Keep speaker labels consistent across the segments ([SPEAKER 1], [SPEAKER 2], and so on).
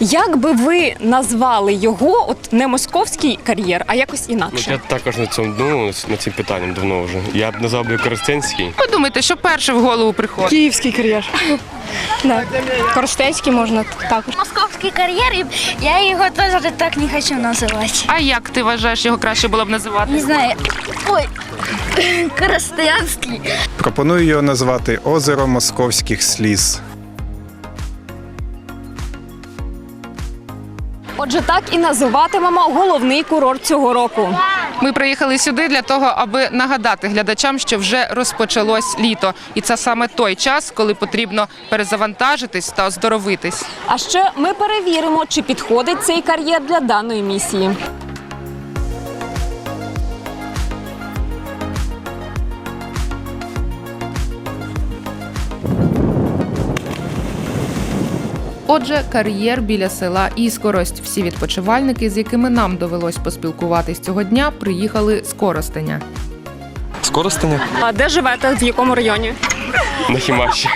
[SPEAKER 1] Як би ви назвали його, от не московський кар'єр, а якось
[SPEAKER 2] Ну,
[SPEAKER 1] інакше?
[SPEAKER 2] я також на цьому думав, над цим питанням давно вже. Я б назвав би Коростенський.
[SPEAKER 3] Ви думаєте, що перше в голову приходить?
[SPEAKER 4] Київський кар'єр.
[SPEAKER 1] Да. Коростенський можна також.
[SPEAKER 5] Московський кар'єр, і я його теж так не хочу називати.
[SPEAKER 3] А як ти вважаєш, його краще було б називати?
[SPEAKER 5] Не знаю. Ой, Коростенський.
[SPEAKER 6] Пропоную його назвати Озеро Московських сліз.
[SPEAKER 1] Отже, так і називатимемо головний курорт цього року.
[SPEAKER 3] Ми приїхали сюди для того, аби нагадати глядачам, що вже розпочалось літо, і це саме той час, коли потрібно перезавантажитись та оздоровитись.
[SPEAKER 1] А ще ми перевіримо, чи підходить цей кар'єр для даної місії.
[SPEAKER 3] Отже, кар'єр біля села Іскорость. Всі відпочивальники, з якими нам довелось поспілкуватись цього дня, приїхали з Коростеня.
[SPEAKER 2] Скоростення?
[SPEAKER 1] А де живете? В якому районі?
[SPEAKER 2] На Хімаші.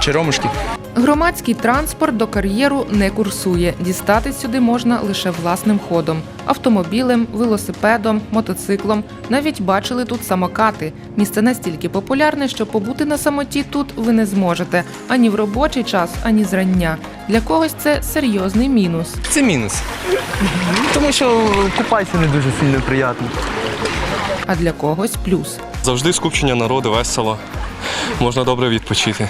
[SPEAKER 7] Черемушки.
[SPEAKER 3] Громадський транспорт до кар'єру не курсує. Дістатись сюди можна лише власним ходом: автомобілем, велосипедом, мотоциклом. Навіть бачили тут самокати. Місце настільки популярне, що побути на самоті тут ви не зможете ані в робочий час, ані зрання. Для когось це серйозний мінус.
[SPEAKER 7] Це мінус. Тому що купатися не дуже сильно приємно.
[SPEAKER 3] А для когось плюс.
[SPEAKER 2] Завжди скупчення народу, весело. Можна добре відпочити.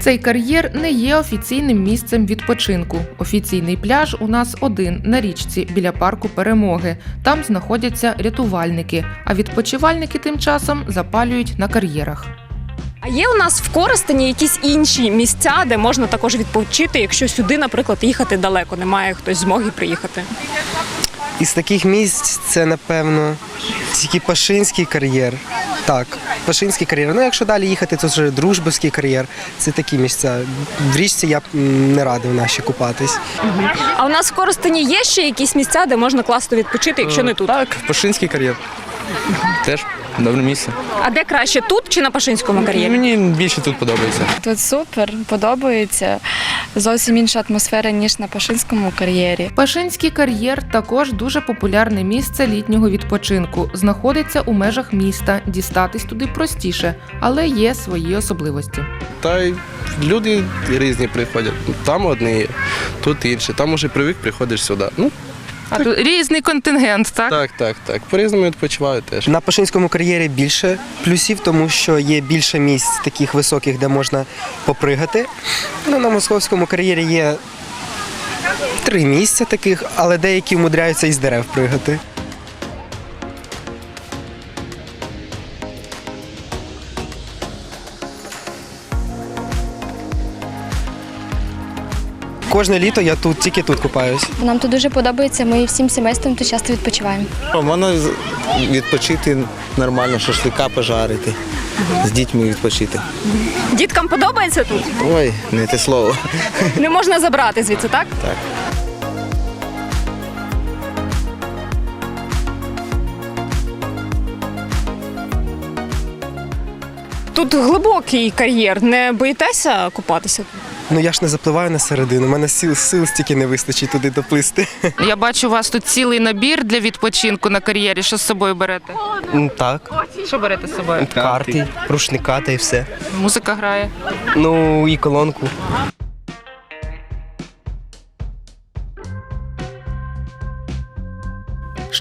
[SPEAKER 3] Цей кар'єр не є офіційним місцем відпочинку. Офіційний пляж у нас один на річці біля парку перемоги. Там знаходяться рятувальники, а відпочивальники тим часом запалюють на кар'єрах.
[SPEAKER 1] А є у нас в Коростені якісь інші місця, де можна також відпочити, якщо сюди, наприклад, їхати далеко, немає хтось змоги приїхати.
[SPEAKER 8] Із таких місць це, напевно, тільки Пашинський кар'єр. Так, Пашинський кар'єр. Ну, якщо далі їхати, то вже Дружбовський кар'єр. Це такі місця. В річці я б не радив наші купатись.
[SPEAKER 1] А у нас в Коростені є ще якісь місця, де можна класно відпочити, якщо не тут.
[SPEAKER 7] Так, Пашинський кар'єр. Теж добре місце.
[SPEAKER 1] А де краще тут чи на Пашинському кар'єрі?
[SPEAKER 7] Мені більше тут подобається.
[SPEAKER 4] Тут супер, подобається. Зовсім інша атмосфера, ніж на Пашинському кар'єрі.
[SPEAKER 3] Пашинський кар'єр також дуже популярне місце літнього відпочинку. Знаходиться у межах міста. Дістатись туди простіше, але є свої особливості.
[SPEAKER 9] Та й люди різні приходять. Там одні, тут інші. Там уже привик, приходиш сюди. Ну,
[SPEAKER 3] А тут різний контингент, так?
[SPEAKER 9] так, так, так. По-різному відпочивають теж.
[SPEAKER 8] На Пашинському кар'єрі більше плюсів, тому що є більше місць таких високих, де можна попригати. Ну, на московському кар'єрі є три місця таких, але деякі вмудряються із дерев пригати. Кожне літо я тут, тільки тут купаюсь.
[SPEAKER 10] Нам тут дуже подобається. Ми всім сімейством тут часто відпочиваємо.
[SPEAKER 11] Можна з- відпочити нормально, шашлика пожарити, з дітьми відпочити.
[SPEAKER 1] Діткам подобається тут?
[SPEAKER 11] Ой, не те слово.
[SPEAKER 1] Не можна забрати звідси, так?
[SPEAKER 11] Так.
[SPEAKER 1] Тут глибокий кар'єр. Не боїтеся купатися?
[SPEAKER 8] Ну я ж не запливаю на середину, у мене сил, сил стільки не вистачить туди доплисти.
[SPEAKER 3] Я бачу, у вас тут цілий набір для відпочинку на кар'єрі. Що з собою берете?
[SPEAKER 8] Так,
[SPEAKER 3] Що берете з собою?
[SPEAKER 8] карти, рушника та і все.
[SPEAKER 3] Музика грає.
[SPEAKER 8] Ну і колонку.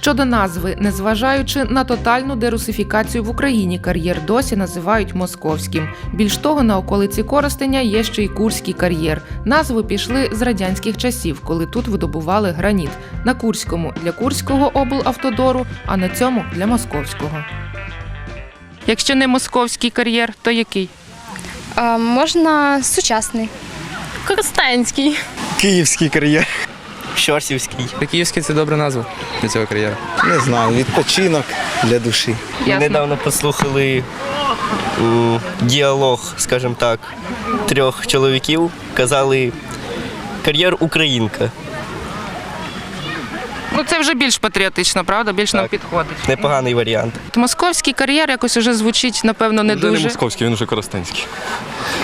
[SPEAKER 3] Щодо назви, незважаючи на тотальну дерусифікацію в Україні, кар'єр досі називають московським. Більш того, на околиці Коростеня є ще й Курський кар'єр. Назви пішли з радянських часів, коли тут видобували граніт. На Курському для Курського облавтодору, а на цьому для московського. Якщо не московський кар'єр, то який?
[SPEAKER 10] А, можна сучасний.
[SPEAKER 4] Коростенський.
[SPEAKER 8] Київський кар'єр.
[SPEAKER 7] Щорсівський. Київський це добра назва для цього кар'єру.
[SPEAKER 11] Не знаю, відпочинок для душі.
[SPEAKER 3] Ясно.
[SPEAKER 12] Недавно послухали діалог, скажімо так, трьох чоловіків. Казали кар'єр Українка.
[SPEAKER 3] Ну це вже більш патріотично, правда? Більш нам підходить.
[SPEAKER 12] Непоганий варіант.
[SPEAKER 3] Московський кар'єр якось уже звучить, напевно, не
[SPEAKER 2] вже не московський, він вже коростенський.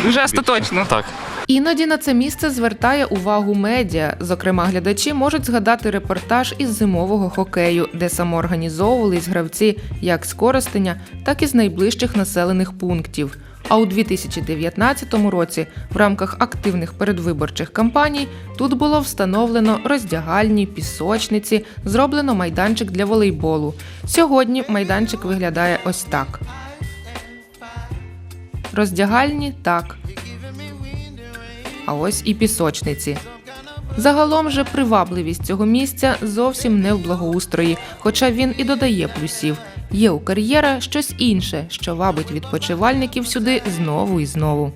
[SPEAKER 1] Вже остаточно.
[SPEAKER 2] Так.
[SPEAKER 3] Іноді на це місце звертає увагу медіа. Зокрема, глядачі можуть згадати репортаж із зимового хокею, де самоорганізовувались гравці як з Коростеня, так і з найближчих населених пунктів. А у 2019 році в рамках активних передвиборчих кампаній тут було встановлено роздягальні, пісочниці, зроблено майданчик для волейболу. Сьогодні майданчик виглядає ось так. Роздягальні так. А ось і пісочниці. Загалом же привабливість цього місця зовсім не в благоустрої, хоча він і додає плюсів. Є у кар'єра щось інше, що вабить відпочивальників сюди знову і знову.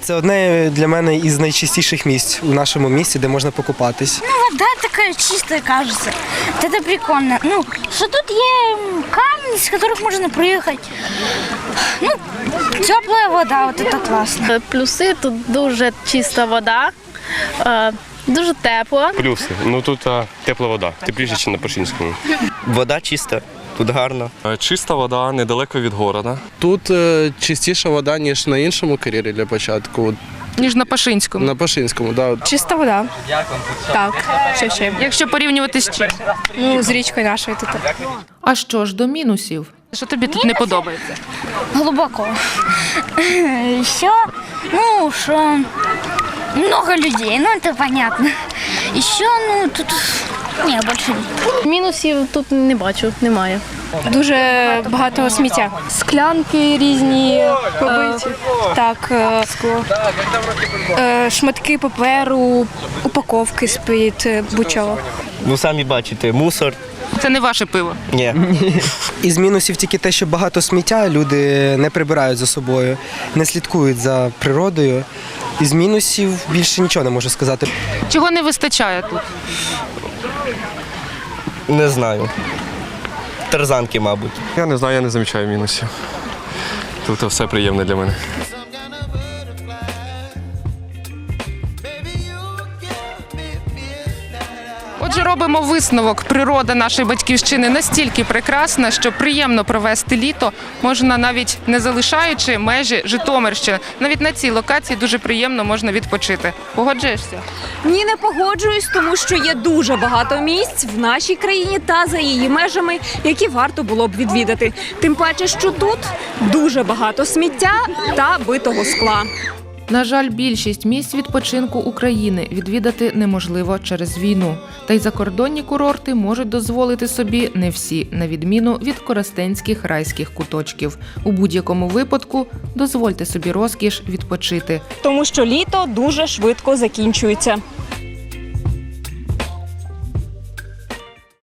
[SPEAKER 8] Це одне для мене із найчистіших місць у нашому місті, де можна покупатись.
[SPEAKER 5] Ну, вода такая чистая, кажется. Вот Это прикольно. Ну, что тут є м, камни, с которых можно проехать. Ну, теплая вода, вот это классно.
[SPEAKER 4] Плюси тут дуже чиста вода, е, дуже тепло.
[SPEAKER 2] Плюси. Ну тут а, тепла вода. Тепліше, ніж на Пашинському.
[SPEAKER 12] Вода чиста, тут гарно.
[SPEAKER 2] Е, Чиста вода, недалеко від города.
[SPEAKER 9] Тут е, чистіша вода, ніж на іншому кар'єрі для початку. От
[SPEAKER 3] Ніж на Пашинському.
[SPEAKER 9] На Пашинському, да.
[SPEAKER 4] Чиста вода. Так, що ще?
[SPEAKER 3] Якщо порівнювати з чим.
[SPEAKER 4] Ну, з річкою нашою тут.
[SPEAKER 3] А що ж до мінусів? Що тобі тут не подобається?
[SPEAKER 5] Глубоко. Еще, ну, что много людей, ну, это понятно. Еще, ну, тут... Не, больше нет.
[SPEAKER 4] Мінусів тут не бачу, немає. Дуже багато сміття. Склянки різні, побиті. так, е, е, шматки паперу, упаковки з-під бучого.
[SPEAKER 12] Ну самі бачите, мусор.
[SPEAKER 3] Це не ваше пиво.
[SPEAKER 12] Ні.
[SPEAKER 8] Із мінусів тільки те, що багато сміття, люди не прибирають за собою, не слідкують за природою. Із мінусів більше нічого не можу сказати.
[SPEAKER 3] Чого не вистачає тут?
[SPEAKER 12] Не знаю. Тарзанки, мабуть.
[SPEAKER 2] Я не знаю, я не замічаю мінусів. Тут все приємне для мене.
[SPEAKER 3] Робимо висновок. Природа нашої батьківщини настільки прекрасна, що приємно провести літо можна навіть не залишаючи межі Житомирщини. Навіть на цій локації дуже приємно можна відпочити. Погоджуєшся?
[SPEAKER 1] Ні, не погоджуюсь, тому що є дуже багато місць в нашій країні та за її межами, які варто було б відвідати. Тим паче, що тут дуже багато сміття та битого скла.
[SPEAKER 3] На жаль, більшість місць відпочинку України відвідати неможливо через війну. Та й закордонні курорти можуть дозволити собі не всі, на відміну від коростенських райських куточків. У будь-якому випадку дозвольте собі розкіш відпочити.
[SPEAKER 1] Тому що літо дуже швидко закінчується.